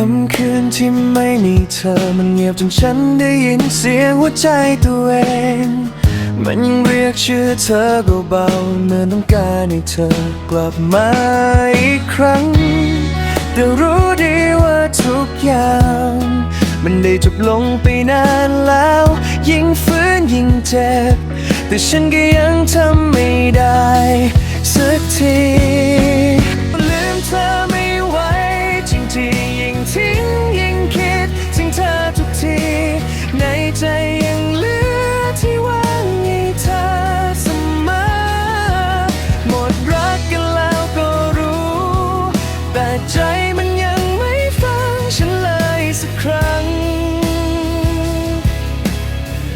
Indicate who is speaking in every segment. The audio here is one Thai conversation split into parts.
Speaker 1: คำคืนที่ไม่มีเธอมันเงียบจนฉันได้ยินเสียงหัวใจตัวเอง มันยังเรียกชื่อเธอเบาๆเมื่อต้องการให้เธอกลับมาอีกครั้ง แต่รู้ดีว่าทุกอย่าง มันได้จบลงไปนานแล้ว ยิ่งฟื้นยิ่งเจ็บ แต่ฉันก็ยังทำไม่ได้ สักที ใจมันยังไม่ฟังฉันเลยสักครั้ง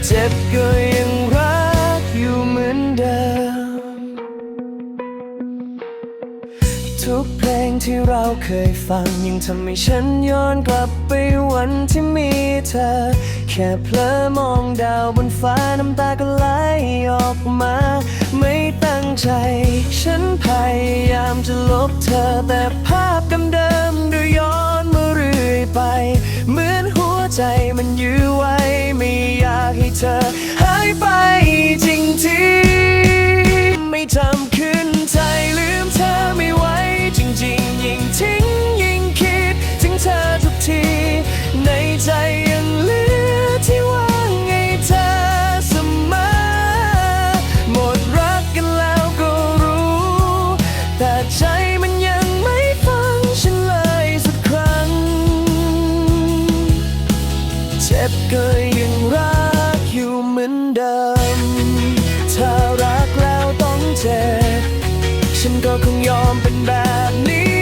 Speaker 1: เจ็บก็ยังรักอยู่เหมือนเดิม ทุกเพลงที่เราเคยฟังยังทำให้ฉันย้อนกลับไปวันที่มีเธอ แค่เพลอมองดาวบนฟ้าน้ำตาก็ไหลออกมา ไม่ตั้งใจ ฉันพยาย จะลบเธอแต่ภาพเดิมๆดูย้อนมาเรื่อยไป เหมือนหัวใจมันยื้อไว้ ไม่อยากให้เธอหายไปจริง งยอมเป็นแบบนี้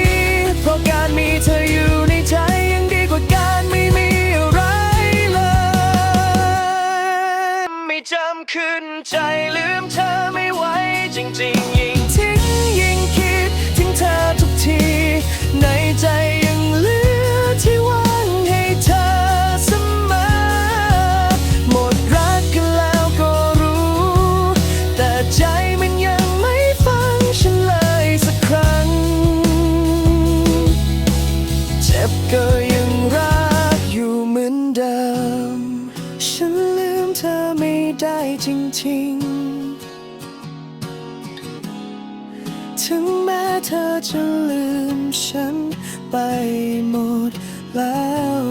Speaker 1: เพราะการมีเธออยู่ในใจยังดีกว่าการไม่มีอะไรเลย ไม่จำขึ้นใจ บก็ยังรักอยู่เหมือนเดิม ฉันลืมเธอไม่ได้จริงๆ ถึงแม้เธอจะลืมฉันไปหมดแล้ว